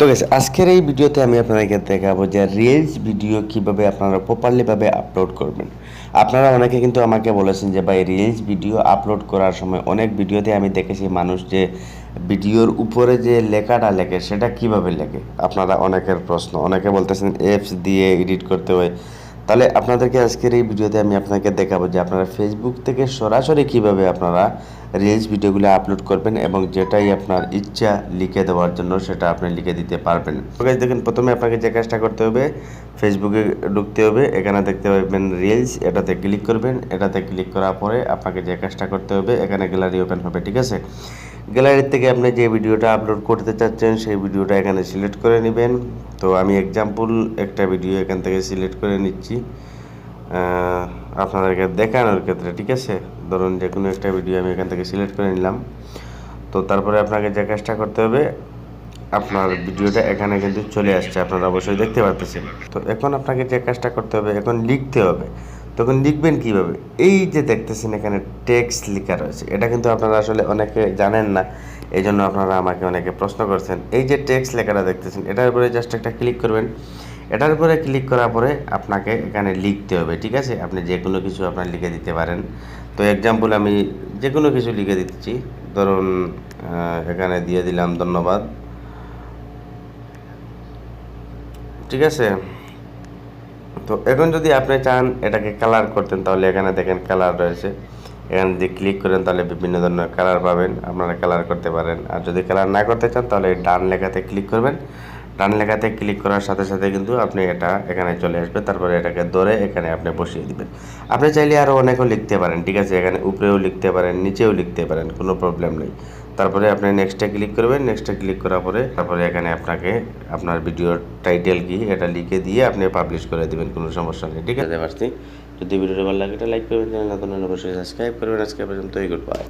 তো গেছে আজকের এই ভিডিওতে আমি আপনাদেরকে দেখাবো যে রিলস ভিডিও কীভাবে আপনারা প্রপারলিভাবে আপলোড করবেন। আপনারা অনেকে কিন্তু আমাকে বলেছেন যে, ভাই রিলস ভিডিও আপলোড করার সময় অনেক ভিডিওতে আমি দেখেছি মানুষ যে ভিডিওর উপরে যে লেখাটা লেখে, সেটা কীভাবে লেখে? আপনারা অনেকের প্রশ্ন, অনেকে বলতেছেন অ্যাপস দিয়ে এডিট করতে হয়। তাহলে আপনাদেরকে আজকের এই ভিডিওতে আমি আপনাকে দেখাবো যে আপনারা ফেসবুক থেকে সরাসরি কীভাবে আপনারা রিলস ভিডিওগুলো আপলোড করবেন এবং যেটাই আপনার ইচ্ছা লিখে দেওয়ার জন্য সেটা আপনি লিখে দিতে পারবেন। দেখেন, প্রথমে আপনাকে যে কাজটা করতে হবে ফেসবুকে ঢুকতে হবে। এখানে দেখতে পাবেন রিলস এটাতে ক্লিক করবেন। এটাতে ক্লিক করার পরে আপনাকে যে কাজটা করতে হবে, এখানে গ্যালারি ওপেন হবে, ঠিক আছে? গ্যালারির থেকে আপনি যে ভিডিওটা আপলোড করতে চাচ্ছেন, সেই ভিডিওটা এখানে সিলেক্ট করে নেবেন। তো আমি এক্সাম্পল একটা ভিডিও এখান থেকে সিলেক্ট করে নিচ্ছি। আপনাদেরকে দেখানোর ক্ষেত্রে, ঠিক আছে? ধরুন যে কোনো একটা ভিডিও আমি এখান থেকে সিলেক্ট করে নিলাম। তো তারপরে আপনাকে যে কাজটা করতে হবে, আপনার ভিডিওটা এখানে কিন্তু চলে আসছে, আপনারা অবশ্যই দেখতে পাচ্ছেন তো এখন আপনাকে যে কাজটা করতে হবে, এখন লিখতে হবে। তখন লিখবেন কীভাবে? এই যে দেখতেছেন এখানে টেক্সট লেখা রয়েছে, এটা কিন্তু আপনারা আসলে অনেকে জানেন না এই জন্য আপনারা আমাকে অনেকে প্রশ্ন করছেন। এই যে টেক্সট লেখাটা দেখতেছেন, এটার উপরে জাস্ট একটা ক্লিক করবেন। এটার উপরে ক্লিক করার পরে আপনাকে এখানে লিখতে হবে, ঠিক আছে? আপনি যে কোনো কিছু আপনার লিখে দিতে পারেন। তো এক্সাম্পল আমি যে কোনো কিছু লিখে দিচ্ছি, ধরুন এখানে দিয়ে দিলাম ধন্যবাদ। ঠিক আছে? তো এখন যদি আপনি চান এটাকে কালার করতেন, তাহলে এখানে দেখেন কালার রয়েছে। এখানে যদি ক্লিক করেন, তাহলে বিভিন্ন ধরনের কালার পাবেন। আপনারা কালার করতে পারেন। আর যদি কালার না করতে চান, তাহলে ডান লেখাতে ক্লিক করবেন। ডান লেখাতে ক্লিক করার সাথে সাথে কিন্তু আপনি এটা এখানে চলে আসবে। তারপরে এটাকে ধরে এখানে আপনি বসিয়ে দিবেন। আপনি চাইলে আরও অনেকও লিখতে পারেন, ঠিক আছে? এখানে উপরেও লিখতে পারেন, নিচেও লিখতে পারেন, কোনো প্রবলেম নেই। তারপরে আপনি নেক্সটে ক্লিক করবেন নেক্সটে ক্লিক করার পরে তারপরে এখানে আপনাকে আপনার ভিডিওর টাইটেল কি এটা লিখে দিয়ে আপনি পাবলিশ করে দেবেন, কোনো সমস্যা নেই, ঠিক আছে? পারছি। যদি ভিডিওটা ভালো লাগে এটা লাইক করবেন নতুন অবশ্যই সাবস্ক্রাইব করবেন। আজকে পর্যন্ত এই গুড বাই